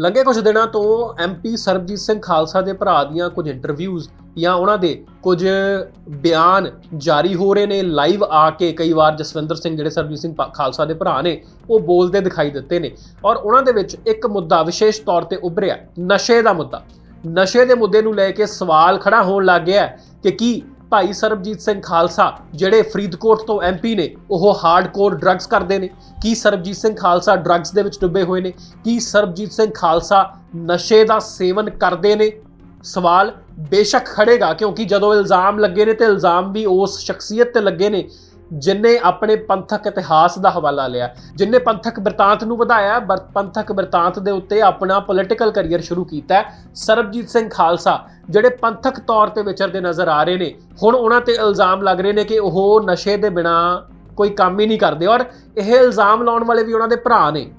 ਲੰਘੇ ਕੁਝ ਦਿਨਾਂ ਤੋਂ ਐਮਪੀ ਸਰਬਜੀਤ ਸਿੰਘ ਖਾਲਸਾ ਦੇ ਭਰਾ ਦੀਆਂ ਕੁਝ ਇੰਟਰਵਿਊਜ਼ ਜਾਂ ਉਹਨਾਂ ਦੇ ਕੁਝ ਬਿਆਨ ਜਾਰੀ ਹੋ ਰਹੇ ਨੇ ਲਾਈਵ ਆ ਕੇ ਕਈ ਵਾਰ ਜਸਵਿੰਦਰ ਸਿੰਘ ਜਿਹੜੇ ਸਰਬਜੀਤ ਸਿੰਘ ਪਾ- ਖਾਲਸਾ ਦੇ ਭਰਾ ਨੇ, ਉਹ ਬੋਲਦੇ ਦਿਖਾਈ ਦਿੱਤੇ ਨੇ। ਔਰ ਉਹਨਾਂ ਦੇ ਵਿੱਚ ਇੱਕ ਮੁੱਦਾ ਵਿਸ਼ੇਸ਼ ਤੌਰ ਤੇ ਉੱਭਰਿਆ, ਨਸ਼ੇ ਦਾ ਮੁੱਦਾ। ਨਸ਼ੇ ਦੇ ਮੁੱਦੇ ਨੂੰ ਲੈ ਕੇ ਸਵਾਲ ਖੜਾ ਹੋਣ ਲੱਗ ਗਿਆ ਕਿ ਕੀ ਭਾਈ ਸਰਬਜੀਤ ਸਿੰਘ ਖਾਲਸਾ, ਜਿਹੜੇ ਫਰੀਦਕੋਟ ਤੋਂ ਐਮਪੀ ਨੇ, ਉਹ ਹਾਰਡਕੋਰ ਡਰੱਗਸ ਕਰਦੇ ਨੇ। ਕੀ ਸਰਬਜੀਤ ਸਿੰਘ ਖਾਲਸਾ ਡਰੱਗਸ ਦੇ ਵਿੱਚ ਡੁੱਬੇ ਹੋਏ ਨੇ? ਕੀ ਸਰਬਜੀਤ ਸਿੰਘ ਖਾਲਸਾ ਨਸ਼ੇ ਦਾ ਸੇਵਨ ਕਰਦੇ ਨੇ? ਸਵਾਲ ਬੇਸ਼ੱਕ ਖੜੇਗਾ, ਕਿਉਂਕਿ ਜਦੋਂ ਇਲਜ਼ਾਮ ਲੱਗੇ ਨੇ ਤੇ ਇਲਜ਼ਾਮ ਵੀ ਉਸ ਸ਼ਖਸੀਅਤ ਤੇ ਲੱਗੇ ਨੇ। ਜਿਨਨੇ ਆਪਣੇ ਪੰਥਕ ਇਤਿਹਾਸ ਦਾ ਹਵਾਲਾ ਲਿਆ ਜਿਨਨੇ ਪੰਥਕ ਬਿਰਤਾਂਤ ਨੂੰ ਵਧਾਇਆ, ਬਰ- ਪੰਥਕ ਬਿਰਤਾਂਤ ਦੇ ਉੱਤੇ ਆਪਣਾ ਪੋਲਿਟੀਕਲ ਕੈਰੀਅਰ ਸ਼ੁਰੂ ਕੀਤਾ ਸਰਬਜੀਤ ਸਿੰਘ ਖਾਲਸਾ, ਜਿਹੜੇ ਪੰਥਕ ਤੌਰ ਤੇ ਵਿਚਰਦੇ ਨਜ਼ਰ ਆ ਰਹੇ ਨੇ, ਹੁਣ ਉਹਨਾਂ ਤੇ ਇਲਜ਼ਾਮ ਲੱਗ ਰਹੇ ਨੇ ਕਿ ਉਹ ਨਸ਼ੇ ਦੇ ਬਿਨਾ ਕੋਈ ਕੰਮ ਹੀ ਨਹੀਂ ਕਰਦੇ ਔਰ ਇਹ ਇਲਜ਼ਾਮ ਲਾਉਣ ਵਾਲੇ ਵੀ ਉਹਨਾਂ ਦੇ ਭਰਾ ਨੇ।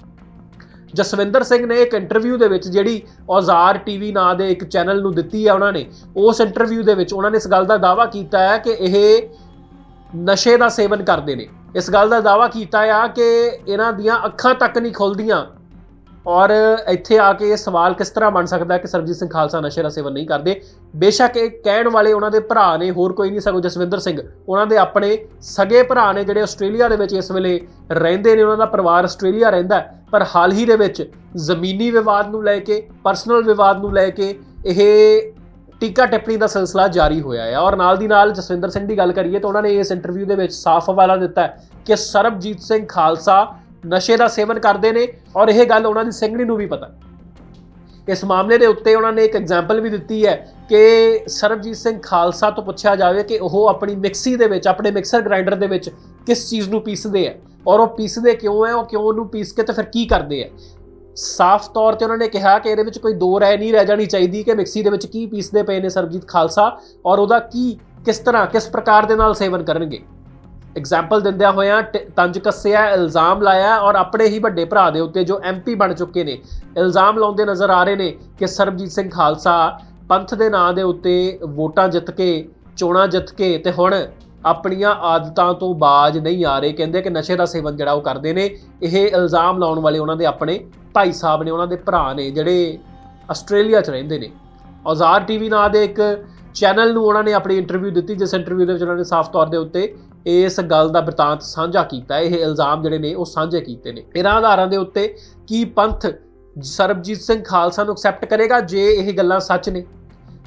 ਜਸਵਿੰਦਰ ਸਿੰਘ ਨੇ ਇੱਕ ਇੰਟਰਵਿਊ ਦੇ ਵਿੱਚ ਜਿਹੜੀ ਔਜ਼ਾਰ ਟੀਵੀ ਨਾਂ ਦੇ ਇੱਕ ਚੈਨਲ ਨੂੰ ਦਿੱਤੀ ਹੈ ਉਹਨਾਂ ਨੇ, ਉਸ ਇੰਟਰਵਿਊ ਦੇ ਵਿੱਚ ਉਹਨਾਂ ਨੇ ਇਸ ਗੱਲ ਦਾ ਦਾਅਵਾ ਕੀਤਾ ਹੈ ਕਿ ਇਹ ਨਸ਼ੇ ਦਾ ਸੇਵਨ ਕਰਦੇ ਨੇ। ਇਸ ਗੱਲ ਦਾ ਦਾਅਵਾ ਕੀਤਾ ਆ ਕਿ ਇਹਨਾਂ ਦੀਆਂ ਅੱਖਾਂ ਤੱਕ ਨਹੀਂ ਖੁੱਲਦੀਆਂ ਔਰ ਇੱਥੇ ਆ ਕੇ ਇਹ ਸਵਾਲ ਕਿਸ ਤਰ੍ਹਾਂ ਬਣ ਸਕਦਾ ਕਿ ਸਰਬਜੀਤ ਸਿੰਘ ਖਾਲਸਾ ਨਸ਼ੇ ਦਾ ਸੇਵਨ ਨਹੀਂ ਕਰਦੇ? ਬੇਸ਼ੱਕ ਇਹ ਕਹਿਣ ਵਾਲੇ ਉਹਨਾਂ ਦੇ ਭਰਾ ਨੇ, ਹੋਰ ਕੋਈ ਨਹੀਂ ਸਗੋਂ ਜਸਵਿੰਦਰ ਸਿੰਘ। ਉਹਨਾਂ ਦੇ ਆਪਣੇ ਸਗੇ ਭਰਾ ਨੇ ਜਿਹੜੇ ਆਸਟ੍ਰੇਲੀਆ ਦੇ ਵਿੱਚ ਇਸ ਵੇਲੇ ਰਹਿੰਦੇ ਨੇ, ਉਹਨਾਂ ਦਾ ਪਰਿਵਾਰ ਆਸਟ੍ਰੇਲੀਆ ਰਹਿੰਦਾ ਪਰ ਹਾਲ ਹੀ ਦੇ ਵਿੱਚ ਜ਼ਮੀਨੀ ਵਿਵਾਦ ਨੂੰ ਲੈ ਕੇ, ਪਰਸਨਲ ਵਿਵਾਦ ਨੂੰ ਲੈ ਕੇ ਇਹ ਟੀਕਾ ਟਿੱਪਣੀ ਦਾ ਸਿਲਸਿਲਾ ਜਾਰੀ ਹੋਇਆ ਹੈ। ਔਰ ਨਾਲ ਦੀ ਨਾਲ ਜਸਵਿੰਦਰ ਸਿੰਘ ਦੀ ਗੱਲ ਕਰੀਏ ਤਾਂ ਉਹਨਾਂ ਨੇ ਇਸ ਇੰਟਰਵਿਊ ਦੇ ਵਿੱਚ ਸਾਫ਼ ਹਵਾਲਾ ਦਿੱਤਾ ਕਿ ਸਰਬਜੀਤ ਸਿੰਘ ਖਾਲਸਾ ਨਸ਼ੇ ਦਾ ਸੇਵਨ ਕਰਦੇ ਨੇ ਔਰ ਇਹ ਗੱਲ ਉਹਨਾਂ ਦੀ ਸਿੰਘਣੀ ਨੂੰ ਵੀ ਪਤਾ ਇਸ ਮਾਮਲੇ ਦੇ ਉੱਤੇ ਉਹਨਾਂ ਨੇ ਇੱਕ ਐਗਜ਼ਾਮਪਲ ਵੀ ਦਿੱਤੀ ਹੈ ਕਿ ਸਰਬਜੀਤ ਸਿੰਘ ਖਾਲਸਾ ਤੋਂ ਪੁੱਛਿਆ ਜਾਵੇ ਕਿ ਉਹ ਆਪਣੀ ਮਿਕਸੀ ਦੇ ਵਿੱਚ, ਆਪਣੇ ਮਿਕਸਰ ਗ੍ਰਾਈਂਡਰ ਦੇ ਵਿੱਚ ਕਿਸ ਚੀਜ਼ ਨੂੰ ਪੀਸਦੇ ਆ ਔਰ ਉਹ ਪੀਸਦੇ ਕਿਉਂ ਹੈ, ਉਹ ਕਿਉਂ ਉਹਨੂੰ ਪੀਸ ਕੇ ਤੇ ਫਿਰ ਕੀ ਕਰਦੇ ਆ ਸਾਫ਼ ਤੌਰ ਤੇ ਉਹਨਾਂ ਨੇ ਕਿਹਾ ਕਿ ਇਹਦੇ ਵਿੱਚ ਕੋਈ ਦੋ ਰਾਏ ਨਹੀਂ ਰਹਿ ਜਾਣੀ ਚਾਹੀਦੀ ਕਿ ਮਿਕਸੀ ਦੇ ਵਿੱਚ ਕੀ ਪੀਸਦੇ ਪਏ ਨੇ ਸਰਬਜੀਤ ਖਾਲਸਾ ਔਰ ਉਹਦਾ ਕੀ, ਕਿਸ ਤਰ੍ਹਾਂ, ਕਿਸ ਪ੍ਰਕਾਰ ਦੇ ਨਾਲ ਸੇਵਨ ਕਰਨਗੇ। ਐਗਜ਼ਾਮਪਲ ਦਿੰਦਿਆਂ ਹੋਇਆਂ ਟ- ਤੰਜ ਕੱਸਿਆ, ਇਲਜ਼ਾਮ ਲਾਇਆ ਔਰ ਆਪਣੇ ਹੀ ਵੱਡੇ ਭਰਾ ਦੇ ਉੱਤੇ ਜੋ ਐਮਪੀ ਬਣ ਚੁੱਕੇ ਨੇ, ਇਲਜ਼ਾਮ ਲਾਉਂਦੇ ਨਜ਼ਰ ਆ ਰਹੇ ਨੇ ਕਿ ਸਰਬਜੀਤ ਸਿੰਘ ਖਾਲਸਾ ਪੰਥ ਦੇ ਨਾਂ ਦੇ ਉੱਤੇ ਵੋਟਾਂ ਜਿੱਤ ਕੇ, ਚੋਣਾਂ ਜਿੱਤ ਕੇ ਤੇ ਹੁਣ ਆਪਣੀਆਂ ਆਦਤਾਂ ਤੋਂ ਬਾਜ ਨਹੀਂ ਆ ਰਹੇ। ਕਹਿੰਦੇ ਕਿ ਨਸ਼ੇ ਦਾ ਸੇਵਨ ਜਿਹੜਾ ਉਹ ਕਰਦੇ ਨੇ, ਇਹ ਇਲਜ਼ਾਮ ਲਾਉਣ ਵਾਲੇ ਉਹਨਾਂ ਦੇ ਆਪਣੇ ਭਾਈ ਸਾਹਿਬ ਨੇ ਉਹਨਾਂ ਦੇ ਭਰਾ ਨੇ ਜਿਹੜੇ ਆਸਟ੍ਰੇਲੀਆ 'ਚ ਰਹਿੰਦੇ ਨੇ। ਔਜ਼ਾਰ ਟੀਵੀ ਨਾਂ ਦੇ ਇੱਕ ਚੈਨਲ ਨੂੰ ਉਹਨਾਂ ਨੇ ਆਪਣੀ ਇੰਟਰਵਿਊ ਦਿੱਤੀ, ਜਿਸ ਇੰਟਰਵਿਊ ਦੇ ਵਿੱਚ ਉਹਨਾਂ ਨੇ ਸਾਫ਼ ਤੌਰ ਦੇ ਉੱਤੇ ਇਸ ਗੱਲ ਦਾ ਬਿਰਤਾਂਤ ਸਾਂਝਾ ਕੀਤਾ। ਇਹ ਇਲਜ਼ਾਮ ਜਿਹੜੇ ਨੇ, ਉਹ ਸਾਂਝੇ ਕੀਤੇ ਨੇ। ਇਹਨਾਂ ਆਧਾਰਾਂ ਦੇ ਉੱਤੇ ਕੀ ਪੰਥ ਸਰਬਜੀਤ ਸਿੰਘ ਖਾਲਸਾ ਨੂੰ ਐਕਸੈਪਟ ਕਰੇਗਾ ਜੇ ਇਹ ਗੱਲਾਂ ਸੱਚ ਨੇ?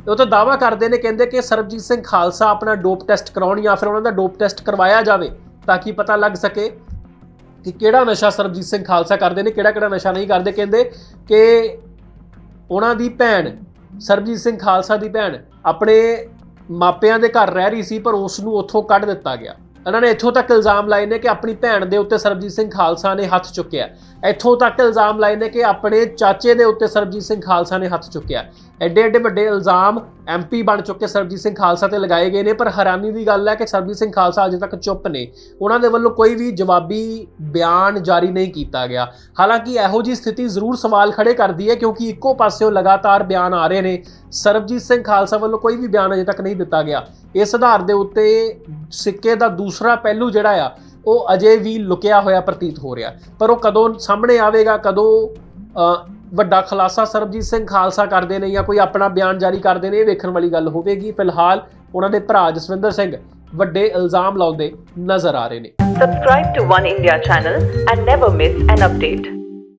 ਉਹ ਤਾਂ ਦਾਵਾ ਕਰਦੇ ਨੇ, ਕਹਿੰਦੇ ਕਿ ਸਰਬਜੀਤ ਸਿੰਘ ਖਾਲਸਾ ਆਪਣਾ ਡੋਪ ਟੈਸਟ ਕਰਾਉਣ ਜਾਂ ਫਿਰ ਉਹਨਾਂ ਦਾ ਡੋਪ ਟੈਸਟ ਕਰਵਾਇਆ ਜਾਵੇ ਤਾਂ ਕਿ ਪਤਾ ਲੱਗ ਸਕੇ। ਕਿ ਕਿਹੜਾ ਨਸ਼ਾ ਸਰਬਜੀਤ ਸਿੰਘ ਖਾਲਸਾ ਕਰਦੇ ਨੇ ਕਿਹੜਾ ਕਿਹੜਾ ਨਸ਼ਾ ਨਹੀਂ ਕਰਦੇ, ਕਹਿੰਦੇ ਕਿ ਉਹਨਾਂ ਦੀ ਭੈਣ, ਸਰਬਜੀਤ ਸਿੰਘ ਖਾਲਸਾ ਦੀ ਭੈਣ ਆਪਣੇ ਮਾਪਿਆਂ ਦੇ ਘਰ ਰਹਿ ਰਹੀ ਸੀ, ਪਰ ਉਸ ਨੂੰ ਉੱਥੋਂ ਕੱਢ ਦਿੱਤਾ ਗਿਆ। ਇਹਨਾਂ ਨੇ ਇੱਥੋਂ ਤੱਕ ਇਲਜ਼ਾਮ ਲਾਏ ਨੇ ਕਿ ਆਪਣੀ ਭੈਣ ਦੇ ਉੱਤੇ ਸਰਬਜੀਤ ਸਿੰਘ ਖਾਲਸਾ ਨੇ ਹੱਥ ਚੁੱਕਿਆ। ਇੱਥੋਂ ਤੱਕ ਇਲਜ਼ਾਮ ਲਾਏ ਨੇ ਕਿ ਆਪਣੇ ਚਾਚੇ ਦੇ ਉੱਤੇ ਸਰਬਜੀਤ ਸਿੰਘ ਖਾਲਸਾ ਨੇ ਹੱਥ ਚੁੱਕਿਆ। ਐਡੇ ਐਡੇ ਵੱਡੇ ਇਲਜ਼ਾਮ ਐਮਪੀ ਬਣ ਚੁੱਕੇ ਸਰਬਜੀਤ ਸਿੰਘ ਖਾਲਸਾ ਤੇ ਲਗਾਏ ਗਏ ਨੇ, ਪਰ ਹੈਰਾਨੀ ਦੀ ਗੱਲ ਹੈ ਕਿ ਸਰਬਜੀਤ ਸਿੰਘ ਖਾਲਸਾ ਅਜੇ ਤੱਕ ਚੁੱਪ ਨੇ। ਉਹਨਾਂ ਦੇ ਵੱਲੋਂ ਕੋਈ ਵੀ ਜਵਾਬੀ ਬਿਆਨ ਜਾਰੀ ਨਹੀਂ ਕੀਤਾ ਗਿਆ। ਹਾਲਾਂਕਿ ਇਹੋ ਜੀ ਸਥਿਤੀ ਜ਼ਰੂਰ ਸਵਾਲ ਖੜੇ ਕਰਦੀ ਹੈ, ਕਿਉਂਕਿ ਇੱਕੋ ਪਾਸਿਓਂ ਲਗਾਤਾਰ ਬਿਆਨ ਆ ਰਹੇ ਨੇ। ਸਰਬਜੀਤ ਸਿੰਘ ਖਾਲਸਾ ਵੱਲੋਂ ਕੋਈ ਵੀ ਬਿਆਨ ਅਜੇ ਤੱਕ ਨਹੀਂ ਦਿੱਤਾ ਗਿਆ। ਇਸ ਆਧਾਰ ਦੇ ਉੱਤੇ ਸਿੱਕੇ ਦਾ ਦੂਸਰਾ ਪਹਿਲੂ ਜਿਹੜਾ ਆ, ਉਹ ਅਜੇ ਵੀ ਲੁਕਿਆ ਹੋਇਆ ਪ੍ਰਤੀਤ ਹੋ ਰਿਹਾ। ਪਰ ਉਹ ਕਦੋਂ ਸਾਹਮਣੇ ਆਵੇਗਾ, ਕਦੋਂ ਵੱਡਾ ਖੁਲਾਸਾ ਸਰਬਜੀਤ ਸਿੰਘ ਖਾਲਸਾ ਕਰਦੇ ਨੇ ਜਾਂ ਕੋਈ ਆਪਣਾ ਬਿਆਨ ਜਾਰੀ ਕਰਦੇ ਨੇ, ਇਹ ਵੇਖਣ ਵਾਲੀ ਗੱਲ ਹੋਵੇਗੀ ਫਿਲਹਾਲ ਉਹਨਾਂ ਦੇ ਭਰਾ ਜਸਵਿੰਦਰ ਸਿੰਘ ਵੱਡੇ ਇਲਜ਼ਾਮ ਲਾਉਂਦੇ ਨਜ਼ਰ ਆ ਰਹੇ ਨੇ Subscribe to One India channel and never miss an update.